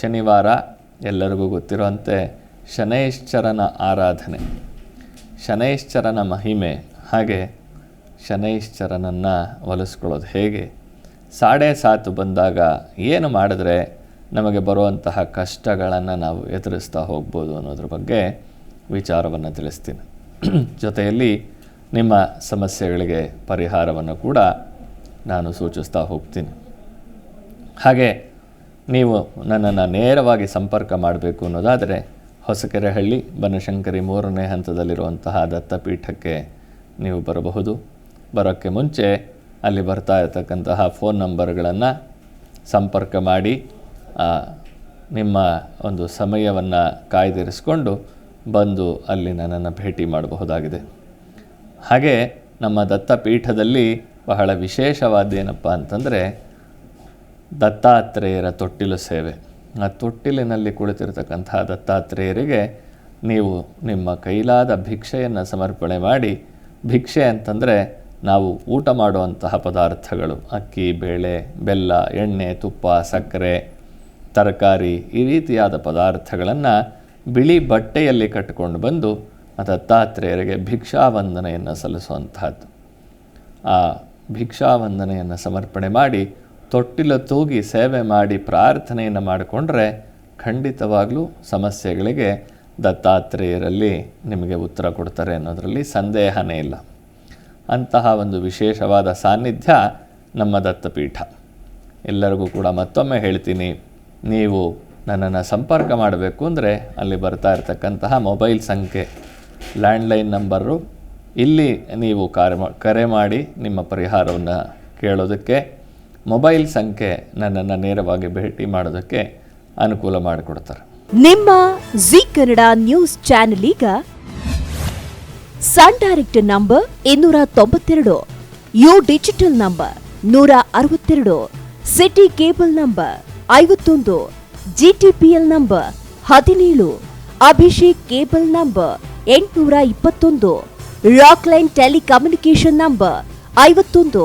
ಶನಿವಾರ ಎಲ್ಲರಿಗೂ ಗೊತ್ತಿರುವಂತೆ ಶನೈಶ್ಚರನ ಆರಾಧನೆ. ಶನೈಶ್ಚರನ ಮಹಿಮೆ, ಹಾಗೆ ಶನೈಶ್ಚರನನ್ನು ಒಲಿಸ್ಕೊಳ್ಳೋದು ಹೇಗೆ? ಸಾಡೆ ಸಾತು ಬಂದಾಗ ಏನು ಮಾಡಿದ್ರೆ ನಮಗೆ ಬರುವಂತಹ ಕಷ್ಟಗಳನ್ನು ನಾವು ಎದುರಿಸ್ತಾ ಹೋಗ್ಬೋದು ಅನ್ನೋದ್ರ ಬಗ್ಗೆ ವಿಚಾರವನ್ನು ತಿಳಿಸ್ತೀನಿ. ಜೊತೆಯಲ್ಲಿ ನಿಮ್ಮ ಸಮಸ್ಯೆಗಳಿಗೆ ಪರಿಹಾರವನ್ನು ಕೂಡ ನಾನು ಸೂಚಿಸ್ತಾ ಹೋಗ್ತೀನಿ. ಹಾಗೆ ನೀವು ನನ್ನನ್ನು ನೇರವಾಗಿ ಸಂಪರ್ಕ ಮಾಡಬೇಕು ಅನ್ನೋದಾದರೆ ಹೊಸಕೆರೆಹಳ್ಳಿ ಬನಶಂಕರಿ ಮೂರನೇ ಹಂತದಲ್ಲಿರುವಂತಹ ದತ್ತಪೀಠಕ್ಕೆ ನೀವು ಬರಬಹುದು. ಬರೋಕ್ಕೆ ಮುಂಚೆ ಅಲ್ಲಿ ಬರ್ತಾ ಇರತಕ್ಕಂತಹ ಫೋನ್ ನಂಬರ್ಗಳನ್ನು ಸಂಪರ್ಕ ಮಾಡಿ ನಿಮ್ಮ ಒಂದು ಸಮಯವನ್ನು ಕಾಯ್ದಿರಿಸ್ಕೊಂಡು ಬಂದು ಅಲ್ಲಿ ನನ್ನನ್ನು ಭೇಟಿ ಮಾಡಬಹುದಾಗಿದೆ. ಹಾಗೆ ನಮ್ಮ ದತ್ತಪೀಠದಲ್ಲಿ ಬಹಳ ವಿಶೇಷವಾದ ಏನಪ್ಪ ಅಂತಂದರೆ ದತ್ತಾತ್ರೇಯರ ತೊಟ್ಟಿಲು ಸೇವೆ. ಆ ತೊಟ್ಟಿಲಿನಲ್ಲಿ ಕುಳಿತಿರತಕ್ಕಂತಹ ದತ್ತಾತ್ರೇಯರಿಗೆ ನೀವು ನಿಮ್ಮ ಕೈಲಾದ ಭಿಕ್ಷೆಯನ್ನು ಸಮರ್ಪಣೆ ಮಾಡಿ, ಭಿಕ್ಷೆ ಅಂತಂದರೆ ನಾವು ಊಟ ಮಾಡುವಂತಹ ಪದಾರ್ಥಗಳು, ಅಕ್ಕಿ, ಬೇಳೆ, ಬೆಲ್ಲ, ಎಣ್ಣೆ, ತುಪ್ಪ, ಸಕ್ಕರೆ, ತರಕಾರಿ, ಈ ರೀತಿಯಾದ ಪದಾರ್ಥಗಳನ್ನು ಬಿಳಿ ಬಟ್ಟೆಯಲ್ಲಿ ಕಟ್ಟಿಕೊಂಡು ಬಂದು ಆ ದತ್ತಾತ್ರೇಯರಿಗೆ ಭಿಕ್ಷಾವಂದನೆಯನ್ನು ಸಲ್ಲಿಸುವಂತಹದ್ದು. ಆ ಭಿಕ್ಷಾವಂದನೆಯನ್ನು ಸಮರ್ಪಣೆ ಮಾಡಿ ತೊಟ್ಟಿಲ ತೂಗಿ ಸೇವೆ ಮಾಡಿ ಪ್ರಾರ್ಥನೆಯನ್ನು ಮಾಡಿಕೊಂಡ್ರೆ ಖಂಡಿತವಾಗಲೂ ಸಮಸ್ಯೆಗಳಿಗೆ ದತ್ತಾತ್ರೇಯರಲ್ಲಿ ನಿಮಗೆ ಉತ್ತರ ಕೊಡ್ತಾರೆ ಅನ್ನೋದರಲ್ಲಿ ಸಂದೇಹನೇ ಇಲ್ಲ. ಅಂತಹ ಒಂದು ವಿಶೇಷವಾದ ಸಾನ್ನಿಧ್ಯ ನಮ್ಮ ದತ್ತಪೀಠ. ಎಲ್ಲರಿಗೂ ಕೂಡ ಮತ್ತೊಮ್ಮೆ ಹೇಳ್ತೀನಿ, ನೀವು ನನ್ನನ್ನು ಸಂಪರ್ಕ ಮಾಡಬೇಕು ಅಂದರೆ ಅಲ್ಲಿ ಬರ್ತಾ ಇರತಕ್ಕಂತಹ ಮೊಬೈಲ್ ಸಂಖ್ಯೆ, ಲ್ಯಾಂಡ್ಲೈನ್ ನಂಬರು. ಇಲ್ಲಿ ನೀವು ಕರೆ ಕರೆ ಮಾಡಿ ನಿಮ್ಮ ಪರಿಹಾರವನ್ನು ಕೇಳೋದಕ್ಕೆ ಮೊಬೈಲ್ ಸಂಖ್ಯೆ ನನ್ನನ್ನು ನೇರವಾಗಿ ಭೇಟಿ ಮಾಡೋದಕ್ಕೆ ಅನುಕೂಲ ಮಾಡಿಕೊಡ್ತಾರೆ. ನಿಮ್ಮ ಜಿ ಕನ್ನಡ ನ್ಯೂಸ್ ಚಾನೆಲ್ ಈಗ ಸನ್ ಡೈರೆಕ್ಟ್ ನಂಬರ್ ಇನ್ನೂರ ತೊಂಬತ್ತೆರಡು, ಯು ಡಿಜಿಟಲ್ ನಂಬರ್ ನೂರ ಅರವತ್ತೆರಡು, ಸಿಟಿ ಕೇಬಲ್ ನಂಬರ್ ಐವತ್ತೊಂದು, ಜಿಟಿಪಿಎಲ್ ನಂಬರ್ ಹದಿನೇಳು, ಅಭಿಷೇಕ್ ಕೇಬಲ್ ನಂಬರ್ ಎಂಟುನೂರ ಇಪ್ಪತ್ತೊಂದು, ರಾಕ್ಲೈನ್ ಟೆಲಿಕಮ್ಯುನಿಕೇಶನ್ ನಂಬರ್ ಐವತ್ತೊಂದು